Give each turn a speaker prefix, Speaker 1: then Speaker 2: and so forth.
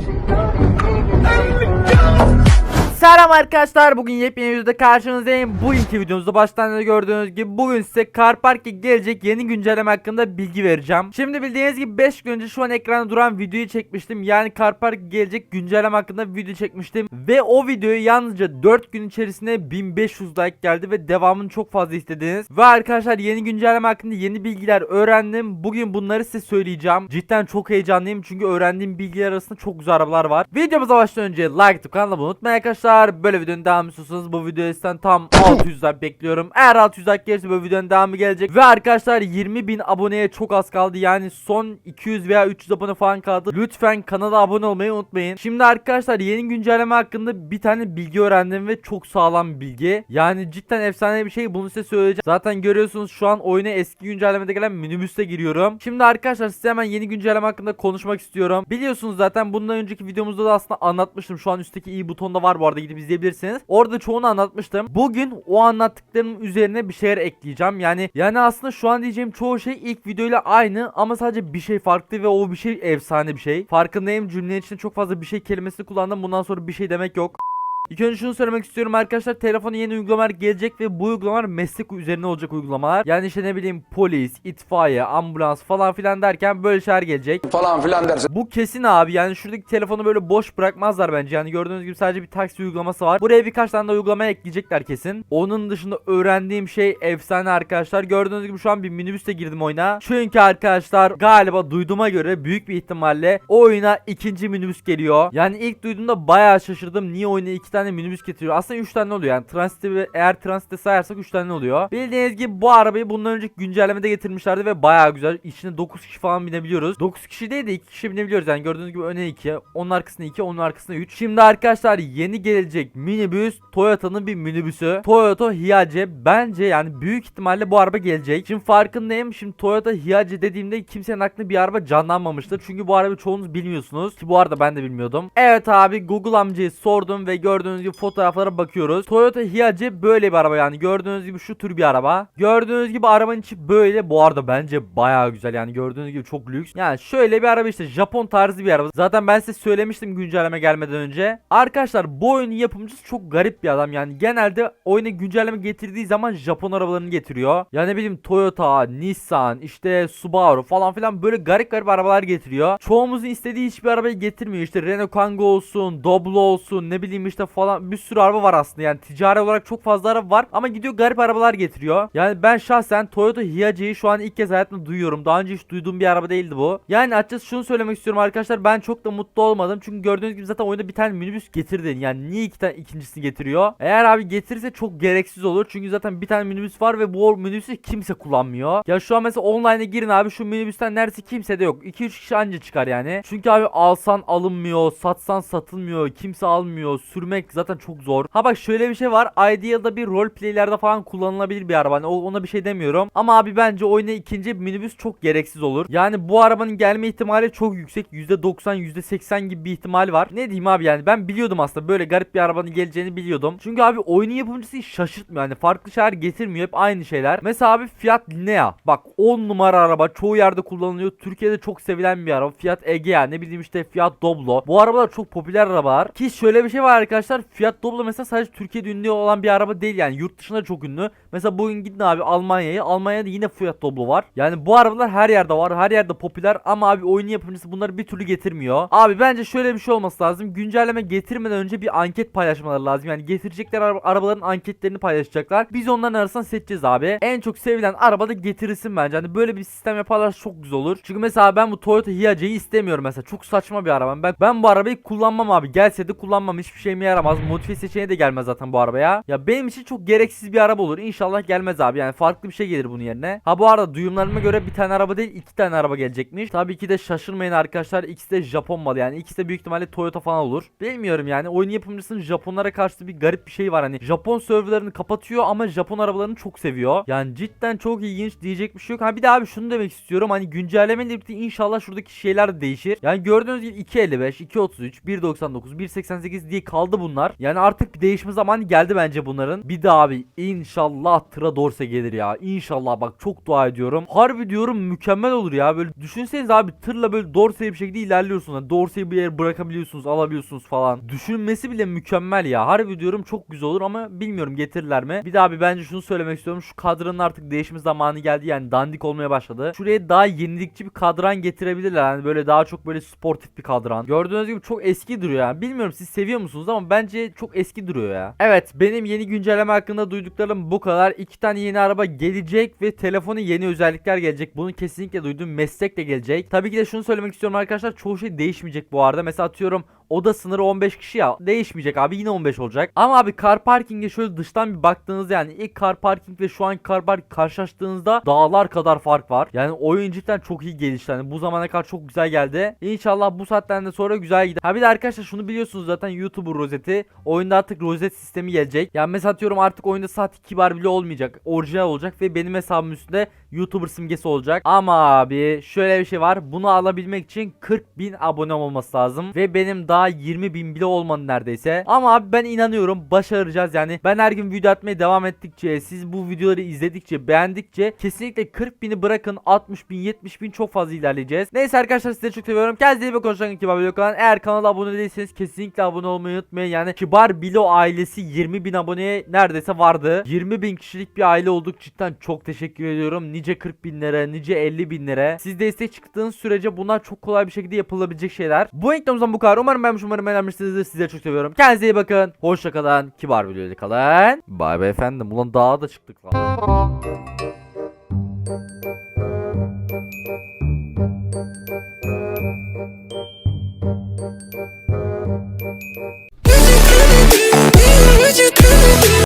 Speaker 1: Thank you. Selam arkadaşlar bugün yepyeni videoda karşınızdayım. Bugünkü videomuzda baştan da gördüğünüz gibi Bugün size Car Park'a gelecek yeni güncelleme hakkında bilgi vereceğim. Şimdi bildiğiniz gibi 5 gün önce şu an ekranda duran videoyu çekmiştim. Yani Car Park'a gelecek güncelleme hakkında video çekmiştim. Ve o videoya yalnızca 4 gün içerisinde 1500 like geldi ve devamını çok fazla istediniz. Ve arkadaşlar yeni güncelleme hakkında yeni bilgiler öğrendim. Bugün bunları size söyleyeceğim. Cidden çok heyecanlıyım çünkü öğrendiğim bilgiler arasında çok güzel arabalar var. Videomuza başlamadan önce like atıp kanalıma unutmayın arkadaşlar Böyle videonun devamı istiyorsanız bu videoya sizden tam 600 like bekliyorum. Eğer 600 like gelirse bu videonun devamı gelecek. Ve arkadaşlar 20 bin aboneye çok az kaldı. Yani son 200 veya 300 abone falan kaldı. Lütfen kanala abone olmayı unutmayın. Şimdi arkadaşlar yeni güncelleme hakkında bir tane bilgi öğrendim ve çok sağlam bilgi. Yani cidden efsane bir şey. Bunu size söyleyeceğim. Zaten görüyorsunuz şu an oyuna eski güncellemede gelen minibüste giriyorum. Şimdi arkadaşlar size hemen yeni güncelleme hakkında konuşmak istiyorum. Biliyorsunuz zaten bundan önceki videomuzda da aslında anlatmıştım. Şu an üstteki i butonda var bu arada gidip izleyebilirsiniz. Orada çoğunu anlatmıştım. Bugün o anlattıklarımın üzerine bir şeyler ekleyeceğim. Yani yani aslında şu an diyeceğim çoğu şey ilk videoyla aynı Ama sadece bir şey farklı ve o bir şey efsane bir şey. Farkındayım cümlenin içinde çok fazla bir şey kelimesini kullandım. Bundan sonra bir şey demek yok İlk önce şunu söylemek istiyorum arkadaşlar telefona yeni uygulamalar gelecek ve bu uygulamalar meslek üzerine olacak uygulamalar. Yani işte ne bileyim polis, itfaiye, ambulans falan filan derken böyle şeyler gelecek.
Speaker 2: falan filan dersin.
Speaker 1: Bu kesin abi yani şuradaki telefonu böyle boş bırakmazlar bence. Yani gördüğünüz gibi sadece bir taksi uygulaması var. Buraya birkaç tane de uygulama ekleyecekler kesin. Onun dışında öğrendiğim şey efsane arkadaşlar. Gördüğünüz gibi şu an bir minibüste girdim oyuna. Çünkü arkadaşlar galiba duyduğuma göre büyük bir ihtimalle o oyuna ikinci minibüs geliyor. Yani ilk duyduğumda bayağı şaşırdım. Niye oyuna iki tane minibüs getiriyor? Aslında üç tane oluyor yani. Transit'i ve eğer transit'te sayarsak üç tane oluyor. Bildiğiniz gibi bu arabayı bundan önceki güncellemede getirmişlerdi ve bayağı güzel. İçine 9 kişi falan binebiliyoruz. 9 kişi değil de 2 kişi binebiliyoruz. Yani gördüğünüz gibi öne 2, onun arkasına 2, onun arkasına 3. Şimdi arkadaşlar yeni gelecek minibüs Toyota'nın bir minibüsü. Toyota Hiace bence yani büyük ihtimalle bu araba gelecek. Şimdi farkındayım. Şimdi Toyota Hiace dediğimde kimsenin aklına bir araba canlanmamıştır. Çünkü bu arabayı çoğunuz bilmiyorsunuz. Ki bu arada ben de bilmiyordum. Evet abi Google amcayı sordum ve gördüğünüz gibi fotoğraflara bakıyoruz. Toyota Hiace böyle bir araba yani. Gördüğünüz gibi şu tür bir araba. Gördüğünüz gibi arabanın içi böyle. Bu arada bence bayağı güzel yani. Gördüğünüz gibi çok lüks. Yani şöyle bir araba işte Japon tarzı bir araba. Zaten ben size söylemiştim güncelleme gelmeden önce. Arkadaşlar bu oyunun yapımcısı çok garip bir adam. Yani genelde oyuna güncelleme getirdiği zaman Japon arabalarını getiriyor. Yani ne bileyim Toyota, Nissan, işte Subaru falan filan böyle garip garip arabalar getiriyor. Çoğumuzun istediği hiçbir arabayı getirmiyor. İşte Renault Kangoo olsun, Doblo olsun, ne bileyim işte falan bir sürü araba var aslında. Yani ticari olarak çok fazla araba var ama gidiyor garip arabalar getiriyor. Yani ben şahsen Toyota Hiace'yi şu an ilk kez hayatımda duyuyorum. Daha önce hiç duyduğum bir araba değildi bu. Yani açıkçası şunu söylemek istiyorum arkadaşlar. Ben çok da mutlu olmadım. Çünkü gördüğünüz gibi zaten oyunda bir tane minibüs getirdi. Yani niye iki tane ikincisini getiriyor? Eğer abi getirirse çok gereksiz olur. Çünkü zaten bir tane minibüs var ve bu minibüsü kimse kullanmıyor. Ya şu an mesela online'a girin abi şu minibüsten neredeyse kimse de yok. 2-3 kişi anca çıkar yani. Çünkü abi alsan alınmıyor, satsan satılmıyor, kimse almıyor. Sürmek zaten çok zor. Ha bak şöyle bir şey var. Ideal'da bir roleplaylerde falan kullanılabilir bir araba. Hani ona bir şey demiyorum. Ama abi bence oyuna ikinci minibüs çok gereksiz olur. Yani bu arabanın gelme ihtimali çok yüksek. %90, %80 gibi bir ihtimal var. Ne diyeyim abi yani ben biliyordum aslında böyle garip bir arabanın geleceğini biliyordum. Çünkü abi oyunun yapımcısı hiç şaşırtmıyor. Yani farklı şeyler getirmiyor. Hep aynı şeyler. Mesela abi Fiat Linea. Bak 10 numara araba. Çoğu yerde kullanılıyor. Türkiye'de çok sevilen bir araba. Fiat Egea. Ne bileyim işte Fiat Doblo. Bu arabalar çok popüler arabalar. Ki şöyle bir şey var arkadaşlar. Fiat Doblo mesela sadece Türkiye'de ünlü olan bir araba değil yani. Yurt dışında çok ünlü. Mesela bugün gidin abi Almanya'ya. Almanya'da yine Fiat Doblo var. Yani bu arabalar her yerde var. Her yerde popüler ama abi oyun yapımcısı bunları bir türlü getirmiyor. Abi bence şöyle bir şey olması lazım. Güncelleme getirmeden önce bir anket paylaşmaları lazım. Yani getirecekler araba- arabaların anketlerini paylaşacaklar. Biz onların arasından seçeceğiz abi. En çok sevilen araba da getirilsin bence. Hani böyle bir sistem yaparlar çok güzel olur. Çünkü mesela ben bu Toyota Hiace'yi istemiyorum mesela. Çok saçma bir araba. Ben, ben bu arabayı kullanmam abi. Gelse de kullanmam. Hiçbir şeyime yaramaz. Modifiye seçeneği de gelmez zaten bu arabaya. Ya benim için çok gereksiz bir araba olur. İnşallah gelmez abi. Yani farklı bir şey gelir bunun yerine. Ha bu arada duyumlarıma göre bir tane araba değil iki tane araba gelecekmiş. Tabii ki de şaşırmayın arkadaşlar. İkisi de Japon malı yani. İkisi de büyük ihtimalle Toyota falan olur. Bilmiyorum yani. Oyun yapımcısının Japonlara karşı bir garip bir şey var. Hani Japon serverlarını kapatıyor ama Japon arabalarını çok seviyor. Yani cidden çok ilginç diyecek bir şey yok. Ha bir de abi şunu demek istiyorum. Hani güncellemeyle birlikte inşallah şuradaki şeyler de değişir. Yani gördüğünüz gibi 2.55, 2.33, 1.99, 1.88 diye kaldı bunlar. Bunlar. Yani artık bir değişme zamanı geldi bence bunların. Bir daha abi inşallah tıra dorse gelir ya. İnşallah bak çok dua ediyorum. Harbi diyorum mükemmel olur ya. Böyle düşünseniz abi tırla böyle dorseye bir şekilde ilerliyorsunuz. Yani dorseyi bir yere bırakabiliyorsunuz, alabiliyorsunuz falan. Düşünmesi bile mükemmel ya. Harbi diyorum çok güzel olur ama bilmiyorum getirirler mi? Bir daha abi bence şunu söylemek istiyorum. Şu kadranın artık değişme zamanı geldi. Yani dandik olmaya başladı. Şuraya daha yenilikçi bir kadran getirebilirler. Yani böyle daha çok böyle sportif bir kadran. Gördüğünüz gibi çok eski duruyor yani. Bilmiyorum siz seviyor musunuz ama bence çok eski duruyor ya. Evet benim yeni güncelleme hakkında duyduklarım bu kadar. İki tane yeni araba gelecek ve telefonu yeni özellikler gelecek. Bunu kesinlikle duydum. Meslek de gelecek. Tabii ki de şunu söylemek istiyorum arkadaşlar. Çoğu şey değişmeyecek bu arada. Mesela atıyorum oda sınırı 15 kişi ya. Değişmeyecek abi yine 15 olacak. Ama abi car parking'e şöyle dıştan bir baktığınızda yani ilk car parking ve şu an car park karşılaştığınızda dağlar kadar fark var. Yani oyun cidden çok iyi gelişti. Yani bu zamana kadar çok güzel geldi. İnşallah bu saatten de sonra güzel gider. Ha bir de arkadaşlar şunu biliyorsunuz zaten YouTuber rozeti. Oyunda artık rozet sistemi gelecek. Yani mesela atıyorum artık oyunda saat kibar bile olmayacak. Orijinal olacak ve benim hesabım üstünde YouTuber simgesi olacak. Ama abi şöyle bir şey var. Bunu alabilmek için 40 bin abone olması lazım. Ve benim daha 20 bin bile olmadı neredeyse. Ama abi ben inanıyorum başaracağız yani. Ben her gün video atmaya devam ettikçe siz bu videoları izledikçe beğendikçe kesinlikle 40 bini bırakın 60 bin 70 bin çok fazla ilerleyeceğiz. Neyse arkadaşlar size çok seviyorum. Kendinize iyi bakın. Hoşçakalın Kibar kanal. Eğer kanala abone değilseniz kesinlikle abone olmayı unutmayın. Yani Kibar Bilo ailesi 20 bin aboneye neredeyse vardı. 20 bin kişilik bir aile olduk. Cidden çok teşekkür ediyorum. Nice 40 binlere, nice 50 binlere. Siz destek çıktığınız sürece bunlar çok kolay bir şekilde yapılabilecek şeyler. Bu eklemimizden bu kadar. Umarım beğenmiş, umarım beğenmişsinizdir. Sizleri çok seviyorum. Kendinize iyi bakın. Hoşçakalın. Kibar Bilo'yla kalın. Bay bay efendim. Ulan dağa da çıktık lan.